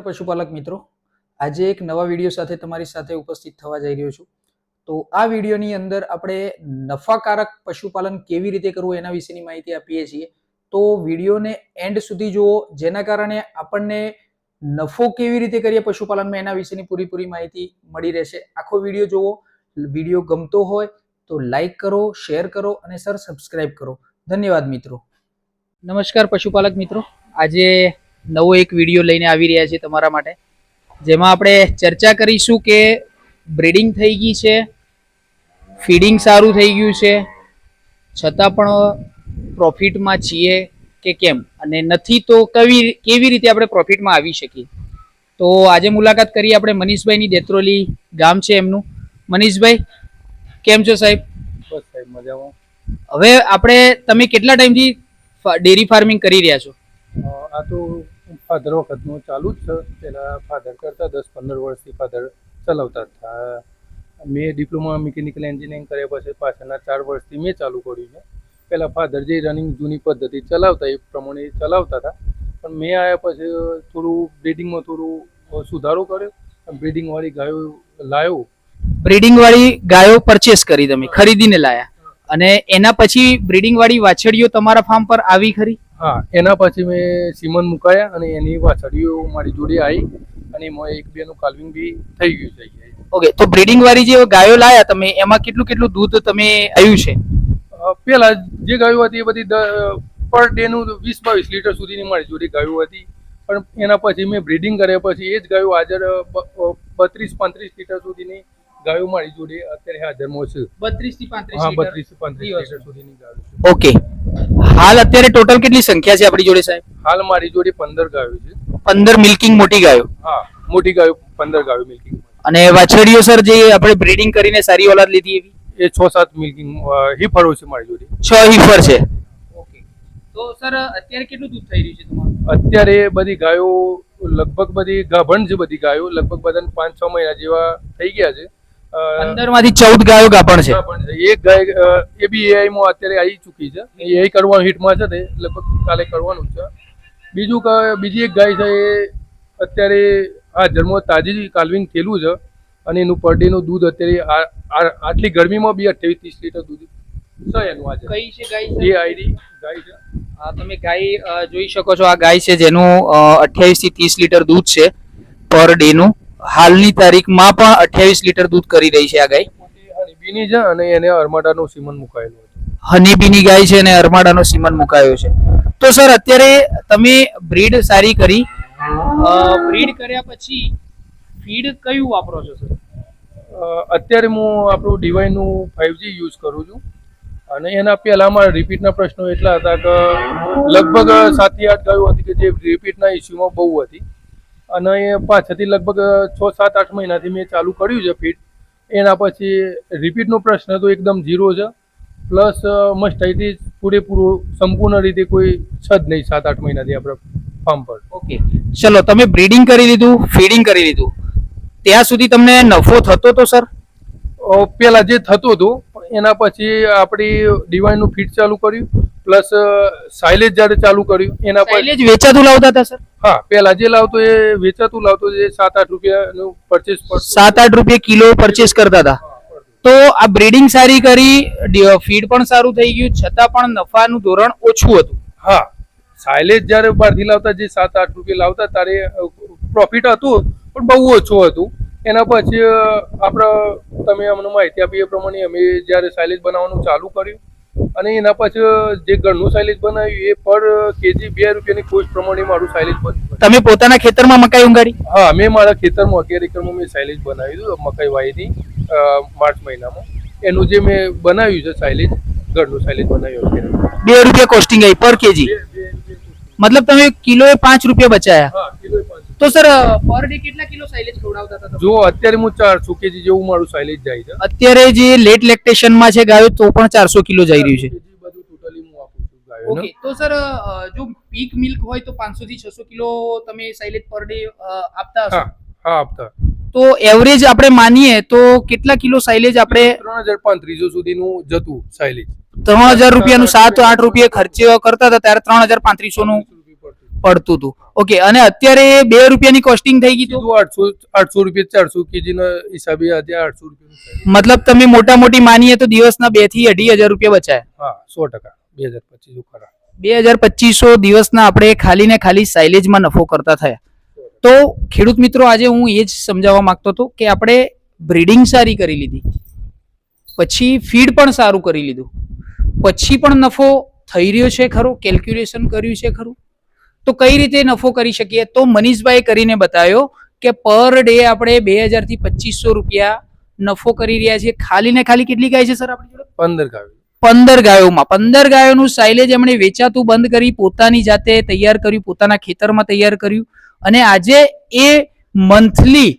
નમસ્કાર પશુપાલક મિત્રો. આજે એક નવા વીડિયો સાથે તમારી સાથે ઉપસ્થિત થવા જઈ રહ્યો છું. તો આ વિડીયોની અંદર આપણે નફાકારક પશુપાલન કેવી રીતે કરવું એના વિશેની માહિતી આપીએ છીએ. તો વિડીયોને એન્ડ સુધી જુઓ, જેના કારણે આપણને નફો કેવી રીતે કરીએ પશુપાલનમાં એના વિશેની પૂરીપૂરી માહિતી મળી રહેશે. આખો વીડિયો જુઓ. વીડિયો ગમતો હોય તો લાઈક કરો, શેર કરો અને સર સબસ્ક્રાઈબ કરો. ધન્યવાદ મિત્રો. નમસ્કાર પશુપાલક મિત્રો. આજે નવો એક વીડિયો લઈને આવી રહ્યા છીએ તમારા માટે. જેમાં આપણે ચર્ચા કરીશું કે બ્રીડિંગ થઈ ગઈ છે ફીડિંગ સારું થઈ ગયું છે છતાં પણ પ્રોફિટમાં છીએ કે કેમ? અને નથી તો કેવી કેવી રીતે આપણે પ્રોફિટમાં આવી શકીએ? તો આજે મુલાકાત કરી આપણે મનીષભાઈની દેત્રોલી ગામ છે એમનું. મનીષભાઈ કેમ છો સાહેબ? બસ સાહેબ મજામાં. હવે આપણે તમે કેટલા ટાઈમથી ડેરી ફાર્મિંગ કરી રહ્યા છો? આ તો ફાધર વખતનું ચાલુ જ છે. પહેલાં ફાધર કરતા દસ પંદર વર્ષથી ફાધર ચલાવતા હતા. મેં ડિપ્લોમા મિકેનિકલ એન્જિનિયરિંગ કર્યા પછી પાછળના ચાર વર્ષથી મેં ચાલુ કર્યું છે. પહેલાં ફાધર જે રનિંગ જૂની પદ્ધતિ ચલાવતા એ પ્રમાણે ચલાવતા હતા. પણ મેં આવ્યા પછી થોડું બ્રીડિંગમાં થોડું સુધારો કર્યો. બ્રીડિંગવાળી ગાયો લાવ્યો બ્રિડિંગવાળી ગાયો પરચેસ કરી તમે ખરીદીને લાયા. અને એના પછી બ્રિડિંગવાળી વાછડીઓ તમારા ફાર્મ પર આવી ખરી? હા એના પછી મેં સીમન મુકાયા અને એની વાછડીઓ મારી જોડે આવી અને એમાં એક બેનું કાલ્વિંગ બી થઈ ગયું છે ઓકે તો બ્રીડિંગ વાળી જે ગાયો લાયા તમે એમાં કેટલું કેટલું દૂધ તમે આવ્યું છે? પેલા જે ગાયો હતી એ બધી પર ડે નું વીસ બાવીસ લીટર સુધીની મારી જોડે ગાયો હતી. પણ એના પછી મેં બ્રીડિંગ કર્યા પછી એ જ ગાયો હાજર બત્રીસ પાંત્રીસ લીટર સુધીની ગાયો મારી જોડે અત્યારે હાજરમાં છે. બત્રીસથી હા બત્રીસ પાંત્રીસ લીટર સુધીની ગાયો ઓકે. હાલ અત્યારે ટોટલ કેટલી સંખ્યા છે આપણી જોડે સાહેબ? હાલ મારી જોડે પંદર ગાયો છે. પંદર મિલ્કિંગ મોટી ગાયો. હા મોટી ગાયો પંદર ગાયો મિલ્કિંગ અને વાછડીઓ સર જે આપણે બ્રીડિંગ કરીને સારી ઓલાદ લીધી એવી? એ છ સાત મિલ્કિંગ હિફરો છે મારી જોડે. છ હિફર છે. ઓકે. તો સર અત્યારે કેટલું દૂધ થઈ રહ્યું છે તમારું? અત્યારે બધી ગાયો લગભગ બધી ગાભણ છે બધી ગાયો લગભગ બધાને પાંચ છ મહિના જેવા થઈ ગયા છે. પંદરમાંથી ચૌદ ગાયો ગાભણ છે. એક ગાય એ બી એઆઈ માં અત્યારે આવી ચૂકી છે. એઆઈ કરવાનું હિટમાં છે તે લગભગ કાલે કરવાનું જ છે. બીજું કે બીજી એક ગાય છે એ અત્યારે આ જન્મ તાજી કાલ્વિંગ થયેલું છે અને એનું પર ડે નું દૂધ અત્યારે આટલી ગરમીમાં બી અઠ્યાવીસ ત્રીસ લીટર દૂધ છે એનું આજે. કઈ છે ગાય એ આઈડી ગાય છે. આ તમે ગાય જોઈ શકો છો આ ગાય છે જેનું અઠ્યાવીસથી ત્રીસ લીટર દૂધ છે પર ડે નું હાલની તારીખમાં પણ અઠ્યાવીસ લીટર દૂધ કરી રહી છે આ ગાય. હનીબીની છે અને એને અરમાડાનું સીમન મુકાયેલું હતું. હનીબીની ગાય છે અને અરમાડાનો સીમન મુકાયો છે. તો સર અત્યારે તમે બ્રીડ સારી કરી? બ્રીડ કર્યા પછી ફીડ કયું વાપરો છો સર? અત્યારે હું આપણું ડિવાઇનનું ફાઇવજી યુઝ કરું છું. અને એના પહેલાંમાં રિપીટના પ્રશ્નો એટલા હતા કે લગભગ સાતથી આઠ ગાયો હતી કે જે રિપીટના ઇસ્યુમાં બહુ હતી. અને એ પાછળથી લગભગ છ સાત આઠ મહિનાથી મેં ચાલુ કર્યું છે ફીટ એના પછી રિપીટનો પ્રશ્ન તો એકદમ ઝીરો છે. પ્લસ મસ્ટાઈથી પૂરેપૂરું સંપૂર્ણ રીતે કોઈ છે જ નહીં સાત આઠ મહિનાથી આપણા ફાર્મ પર. ઓકે ચલો તમે બ્રીડિંગ કરી લીધું ફીડિંગ કરી લીધું. ત્યાં સુધી તમને નફો થતો તો સર પહેલાં જે થતું હતું એના પછી આપણી ડિવાઇનનું ફીટ ચાલુ કર્યું પ્લસ સાયલેજ જ્યારે ચાલુ કર્યું એના પછી સાયલેજ વેચાતું લાવતા હતા સર? હા પેલા જે લાવતો એ વેચાતું લાવતો જે સાત આઠ રૂપિયાનું પરચેસ સાત આઠ રૂપિયા કિલો પરચેસ કરતા હતા. તો આ બ્રીડિંગ સારી કરી ફીડ પણ સારું થઈ ગયું છતાં પણ નફાનું ધોરણ ઓછું હતું. હા સાયલેજ જ્યારે બહારથી લાવતા જે સાત આઠ રૂપિયા લાવતા ત્યારે પ્રોફિટ હતું પણ બહુ ઓછું હતું. એના પછી આપણે તમે અમને માહિતી આપી એ પ્રમાણે અમે જ્યારે સાઇલેજ બનાવવાનું ચાલુ કર્યું અને એના પછી જે ઘરનું સાયલેજ બનાવ્યું એ પર કેજી બે રૂપિયાની કોસ્ટ પ્રમાણે મારું સાઇલેજ બન્યું. તમે પોતાના ખેતરમાં મકાઈ ઉગાડી? હા મેં મારા ખેતરમાં અગિયાર એકરમાં મેં સાઇલેજ બનાવી દીધું મકાઈ વાયની માર્ચ મહિનામાં. એનું જે મેં બનાવ્યું છે સાઇલેજ ઘરનું સાઇલેજ બનાવ્યું અત્યારે બે રૂપિયા કોસ્ટિંગ આવી પર કેજી? મતલબ તમે કિલોએ પાંચ રૂપિયા બચાયા? તો સર પર ડે કેટલા કિલો સાઇલેજ ખવડાવતા હતા જો અત્યારે હું ચારસો કેજી જેવું મારું સાઇલેજ જાય છે. અત્યારે જે લેટ લેક્ટેશનમાં છે ગાયો તો પણ ચારસો કિલો જઈ રહ્યું છે. બધું ટોટલી હું આપું છું. ઓકે તો સર જો પીક મિલ્ક હોય તો પાંચસો થી છસો કિલો તમે સાઇલેજ પર ડે આપતા હા હા આપતા. તો એવરેજ આપણે માનીએ તો કેટલા કિલો સાઇલેજ આપણે ત્રણ હજાર પાંત્રીસો સુધીનું જતું સાઇલેજ ત્રણ હજાર રૂપિયાનું સાત આઠ રૂપિયા ખર્ચે કરતા હતા ત્યારે ત્રણ હજાર પાંત્રીસો નું પડતું હતું. ઓકે અને અત્યારે બે રૂપિયાની કોસ્ટિંગ થઈ ગઈ હતું અઠસો આઠસો આઠસો રૂપિયા ચારસો કેજી ના હિસાબે આજે આઠસો રૂપિયા મતલબ તમે મોટા મોટી માનીએ તો દિવસના બેથી અઢી હજાર રૂપિયા બચાય. હા સો ટકા. બે હજાર પચીસ ખરા બે હજાર પચીસો દિવસના આપણે ખાલી ને ખાલી સાઇલેજમાં નફો કરતા થયા. તો ખેડૂત મિત્રો આજે હું એ જ સમજાવવા માંગતો હતો કે આપણે બ્રીડિંગ સારી કરી લીધી. પછી ફીડ પણ સારું કરી લીધું. પછી પણ નફો થઈ રહ્યો છે ખરો? કેલ્ક્યુલેશન કર્યું છે ખરું? તો કઈ રીતે નફો કરી શકીએ? તો મનીષભાઈ કરીને બતાવ્યો કે પર ડે આપણે બે હજારથી પચીસો રૂપિયા નફો કરી રહ્યા છીએ. ખાલી ને ખાલી કેટલી ગાય છે સર આપણી જોડે? પંદર ગાયો. પંદર ગાયોમાં. પંદર ગાયોનું સાયલેજ એમણે વેચાતું બંધ કરી પોતાની જાતે તૈયાર કર્યું પોતાના ખેતરમાં તૈયાર કર્યું અને આજે એ મંથલી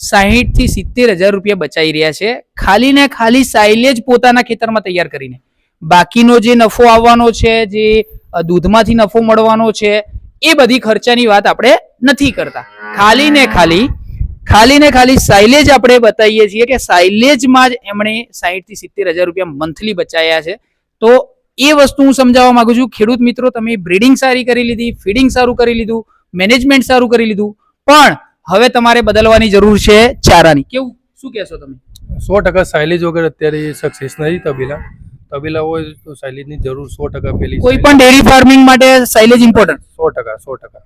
સાહીઠથી સિત્તેર હજાર રૂપિયા બચાવી રહ્યા છે. ખાલી ને ખાલી સાયલેજ પોતાના ખેતરમાં તૈયાર કરીને. બાકીનો જે નફો આવવાનો છે જે દૂધમાંથી નફો મળવાનો છે એ બધી ખર્ચાની વાત આપણે નથી કરતા. ખાલી ને ખાલી ખાલી ને ખાલી સાયલેજ આપણે બતાવીએ છીએ કે સાયલેજમાં જ એમણે સાહીઠથી સિત્તેર હજાર રૂપિયા મંથલી બચાયા છે. તો એ વસ્તુ હું સમજાવવા માંગુ છું, ખેડૂત મિત્રો, તમે બ્રીડિંગ સારી કરી લીધી, ફીડિંગ સારું કરી લીધું, મેનેજમેન્ટ સારું કરી લીધું, પણ હવે તમારે બદલવાની જરૂર છે ચારાની. કેવું? શું કહેશો તમે? સો ટકા સાયલેજ વગર અત્યારે સક્સેસ નથી તબેલા તબેલા હોય તો સાયલેજની જરૂર સો ટકા પેલી કોઈ પણ ડેરી ફાર્મિંગ માટે સાયલેજ ઇમ્પોર્ટન્ટ સો ટકા સો ટકા.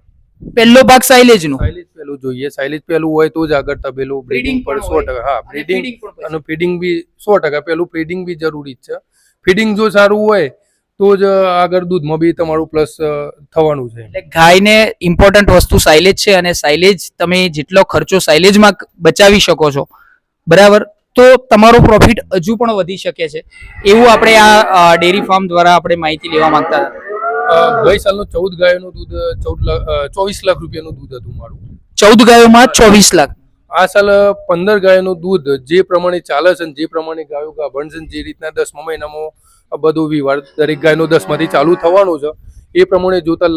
પહેલો ભાગ સાયલેજ નો સાયલેજ પેલું જોઈએ. સાયલેજ પહેલું હોય તો જ આગળ તબેલું બ્રીડિંગ પર સો ટકા. હા બ્રીડિંગ. અને ફીડિંગ બી સો ટકા. પેલું ફીડિંગ બી જરૂરી જ છે. ફીડિંગ જો સારું હોય તો જ આગળ દૂધમાં બી તમારું પ્લસ થવાનું છે. એટલે ગાયને ઇમ્પોર્ટન્ટ વસ્તુ સાયલેજ છે અને સાયલેજ તમે જેટલો ખર્ચો સાયલેજમાં બચાવી શકો છો. બરાબર? તો તમારો પ્રોફિટ હજુ પણ વધી શકે છે. એવું આપણે આ ડેરી ફાર્મ દ્વારા આપણે માહિતી લેવા માંગતા હતા. ગઈ સાલનું ચૌદ ગાયોનું દૂધ ચૌદ ચોવીસ લાખ રૂપિયાનું દૂધ હતું મારું. ચૌદ ગાયોમાં ચોવીસ લાખ. આ સાલ પંદર ગાયોનું દૂધ જે પ્રમાણે ચાલે છે જે પ્રમાણે ગાયો ગાભણ છે જે રીતના દસમા મહિનામાં બધું વિવાર દરેક ગાયનું દસમાંથી ચાલુ થવાનું છે એ પ્રમાણે જોતા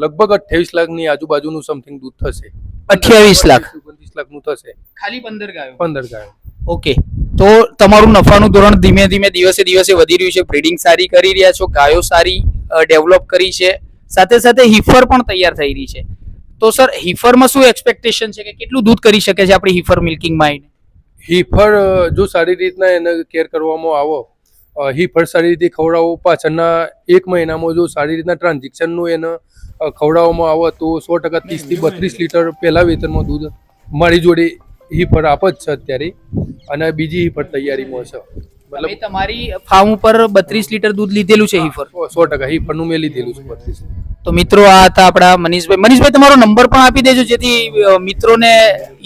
લગભગ અઠ્યાવીસ લાખની આજુબાજુનું સમથિંગ દૂધ થશે. 28 લાખ. ઓગણત્રીસ લાખનું થશે ખાલી પંદર ગાયો? પંદર ગાયો. ઓકે તો તમારું નફાનું ધોરણ ધીમે ધીમે દિવસે દિવસે વધી રહ્યું છે. બ્રીડિંગ સારી કરી રહ્યા છો. ગાયો સારી ડેવલપ કરી છે. સાથે સાથે હિફર પણ તૈયાર થઈ રહી છે. તો સર હિફરમાં શું એક્સપેક્ટેશન છે કે કેટલું દૂધ કરી શકે છે આપણી હિફર મિલ્કિંગ માઇન્ડ હિફર જો સારી રીતના એને કેર કરવામાં આવો હિફર સારી રીતે ખવડાવો, પાછળના એક મહિનામાં જો સારી રીતના ટ્રાન્ઝેક્શનનું એને ખવડાવવામાં આવે, તો સો ટકા ત્રીસથી બત્રીસ લીટર પહેલાં વેતનમાં દૂધ મારી જોડે હીફળ આપ જ છે અત્યારે. અને બીજી હીફળ તૈયારીમાં છે. મતલબ તમારી ફાર્મ ઉપર બત્રીસ લીટર દૂધ લીધેલું છે હિફર સો ટકા. હિફરનું મેં લીધેલું છે બત્રીસ તો મિત્રો આ હતા આપણા મનીષભાઈ. મનીષભાઈ તમારો નંબર પણ આપી દેજો જેથી મિત્રોને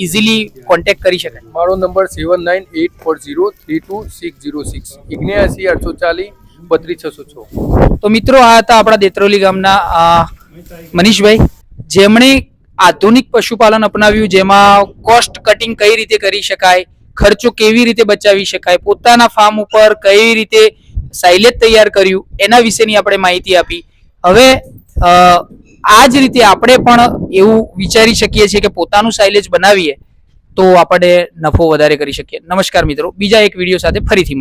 ઇઝીલી કોન્ટેક્ટ કરી શકાય. મારો number seven nine eight four zero three two six zero six ઇગ્નેસી આઠસો ચાલીસ બત્રીસ છસો છ. તો મિત્રો આ હતા આપણા દેત્રોલી ગામના મનીષભાઈ. જેમણે આધુનિક પશુપાલન અપનાવ્યું, જેમાં કોસ્ટ કટિંગ કઈ રીતે કરી શકાય, ખર્ચો કેવી રીતે બચાવી શકાય, પોતાના ફાર્મ ઉપર કઈ રીતે સાયલેજ તૈયાર કર્યું, એના વિશેની આપણે માહિતી આપી. હવે આ જ રીતે આપણે પણ એવું વિચારી શકીએ છીએ કે પોતાનું સાયલેજ બનાવીએ, તો આપણે નફો વધારે કરી શકીએ. નમસ્કાર મિત્રો, બીજા એક વીડિયો સાથે ફરીથી મળીએ.